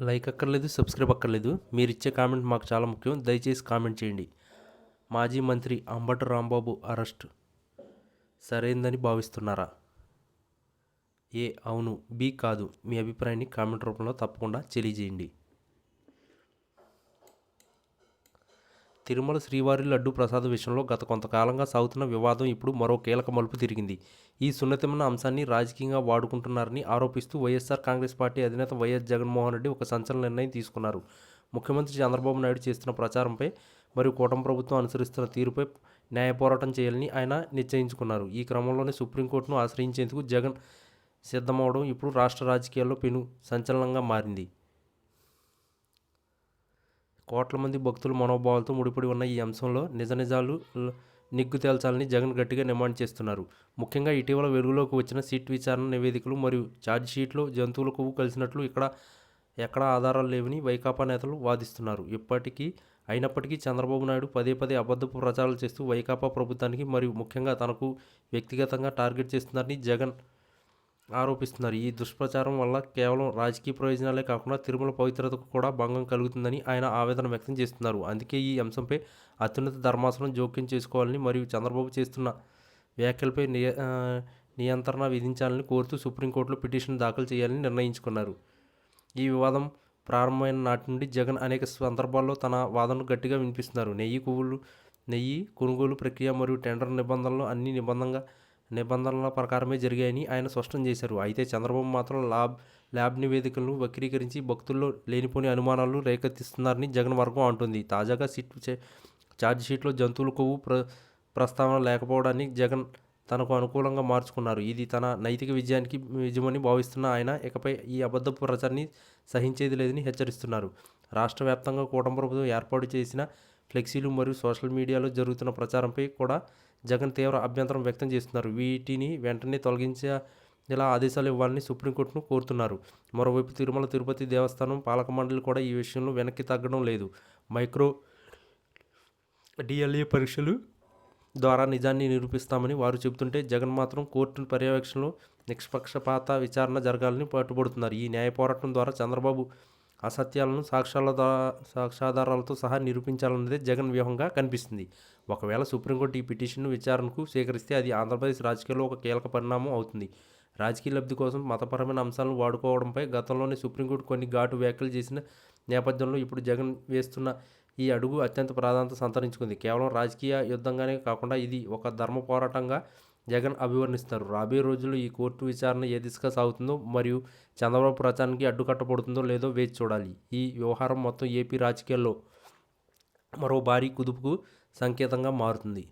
Like అక్కర్లేదు subscribe అక్కర్లేదు. మీరు ఇచ్చే కామెంట్ మాకు చాలా ముఖ్యం. దయచేసి కామెంట్ చేయండి. మాజీ మంత్రి అంబటి రాంబాబు అరెస్ట్. సరైందని భావిస్తున్నారా? ఏ అవును. బి కాదు. మీ అభిప్రాయాన్ని కామెంట్ రూపంలో తప్పకుండా తెలియజేయండి. తిరుమల శ్రీవారి లడ్డు ప్రసాద విషయంలో గత కొంతకాలంగా సాగుతున్న వివాదం ఇప్పుడు మరో కీలక మలుపు తిరిగింది. ఈ సున్నితమైన అంశాన్ని రాజకీయంగా వాడుకుంటున్నారని ఆరోపిస్తూ వైఎస్ఆర్ కాంగ్రెస్ పార్టీ అధినేత వైఎస్ జగన్మోహన్ రెడ్డి ఒక సంచలన నిర్ణయం తీసుకున్నారు. ముఖ్యమంత్రి చంద్రబాబు నాయుడు చేస్తున్న ప్రచారంపై మరియు కూటమి ప్రభుత్వం అనుసరిస్తున్న తీరుపై న్యాయ పోరాటం చేయాలని ఆయన నిశ్చయించుకున్నారు. ఈ క్రమంలోనే సుప్రీంకోర్టును ఆశ్రయించేందుకు జగన్ సిద్ధమవడం ఇప్పుడు రాష్ట్ర రాజకీయాల్లో పెను సంచలనంగా మారింది. కోట్ల మంది భక్తుల మనోభావాలతో ముడిపడి ఉన్న ఈ అంశంలో నిజ నిజాలు నిగ్గు తేల్చాలని జగన్ గట్టిగా డిమాండ్ చేస్తున్నారు. ముఖ్యంగా ఇటీవల వెలుగులోకి వచ్చిన సీట్ విచారణ నివేదికలు మరియు ఛార్జ్ షీట్లో జంతువుల కొవ్వు కలిసినట్లు ఇక్కడ ఎక్కడా ఆధారాలు లేవని వైకాపా నేతలు వాదిస్తున్నారు. ఇప్పటికీ అయినప్పటికీ చంద్రబాబు నాయుడు పదే పదే అబద్ధపు ప్రచారాలు చేస్తూ వైకాపా ప్రభుత్వానికి మరియు ముఖ్యంగా తనకు వ్యక్తిగతంగా టార్గెట్ చేస్తున్నారని జగన్ ఆరోపిస్తున్నారు. ఈ దుష్ప్రచారం వల్ల కేవలం రాజకీయ ప్రయోజనాలే కాకుండా తిరుమల పవిత్రతకు కూడా భంగం కలుగుతుందని ఆయన ఆవేదన వ్యక్తం చేస్తున్నారు. అందుకే ఈ అంశంపై అత్యున్నత ధర్మాసనం జోక్యం చేసుకోవాలని మరియు చంద్రబాబు చేస్తున్న వ్యాఖ్యలపై నియ నియంత్రణ విధించాలని కోరుతూ సుప్రీంకోర్టులో పిటిషన్ దాఖలు చేయాలని నిర్ణయించుకున్నారు. ఈ వివాదం ప్రారంభమైన నాటి నుండి జగన్ అనేక సందర్భాల్లో తన వాదనను గట్టిగా వినిపిస్తున్నారు. నెయ్యి కొవ్వులు నెయ్యి కొనుగోలు ప్రక్రియ మరియు టెండర్ నిబంధనలు అన్ని నిబంధనగా నిబంధనల ప్రకారమే జరిగాయని ఆయన స్పష్టం చేశారు. అయితే చంద్రబాబు మాత్రం ల్యాబ్ ల్యాబ్ నివేదికలను వక్రీకరించి భక్తుల్లో లేనిపోని అనుమానాలు రేకెత్తిస్తున్నారని జగన్ వర్గం అంటుంది. తాజాగా సిట్ చే- ఛార్జ్ షీట్లో జంతువుల కొవ్వు ప్ర ప్రస్తావన లేకపోవడాన్ని జగన్ తనకు అనుకూలంగా మార్చుకున్నారు. ఇది తన నైతిక విజయానికి విజయమని భావిస్తున్న ఆయన ఇకపై ఈ అబద్ధపు ప్రచారాన్ని సహించేది లేదని హెచ్చరిస్తున్నారు. రాష్ట్ర వ్యాప్తంగా కూటమి ప్రభుత్వం ఏర్పాటు చేసిన ఫ్లెక్సీలు మరియు సోషల్ మీడియాలో జరుగుతున్న ప్రచారంపై కూడా జగన్ తీవ్ర అభ్యంతరం వ్యక్తం చేస్తున్నారు. వీటిని వెంటనే తొలగించే ఇలా ఆదేశాలు ఇవ్వాలని సుప్రీంకోర్టును కోరుతున్నారు. మరోవైపు తిరుమల తిరుపతి దేవస్థానం పాలక మండలి కూడా ఈ విషయంలో వెనక్కి తగ్గడం లేదు. మైక్రో డిఎల్ఏ పరీక్షలు ద్వారా నిజాన్ని నిరూపిస్తామని వారు చెబుతుంటే జగన్ మాత్రం కోర్టు పర్యవేక్షణలో నిష్పక్షపాత విచారణ జరగాలని పట్టుబడుతున్నారు. ఈ న్యాయ పోరాటం ద్వారా చంద్రబాబు అసత్యాలను సాక్ష్యాల సాక్ష్యాధారాలతో సహా నిరూపించాలన్నదే జగన్ వ్యూహంగా కనిపిస్తుంది. ఒకవేళ సుప్రీంకోర్టు ఈ పిటిషన్ను విచారణకు స్వీకరిస్తే అది ఆంధ్రప్రదేశ్ రాజకీయాల్లో ఒక కీలక పరిణామం అవుతుంది. రాజకీయ లబ్ధి కోసం మతపరమైన అంశాలను వాడుకోవడంపై గతంలోనే సుప్రీంకోర్టు కొన్ని ఘాటు వ్యాఖ్యలు చేసిన నేపథ్యంలో ఇప్పుడు జగన్ వేస్తున్న ఈ అడుగు అత్యంత ప్రాధాన్యత సంతరించుకుంది. కేవలం రాజకీయ యుద్ధంగానే కాకుండా ఇది ఒక ధర్మ పోరాటంగా జగన్ అభివర్ణిస్తారు. రాబోయే రోజుల్లో ఈ కోర్టు విచారణ ఏ దిశగా సాగుతుందో మరియు చంద్రబాబు ప్రచారానికి అడ్డుకట్టబడుతుందో లేదో వేచి చూడాలి. ఈ వ్యవహారం మొత్తం ఏపీ రాజకీయాల్లో మరో భారీ కుదుపుకు సంకేతంగా మారుతుంది.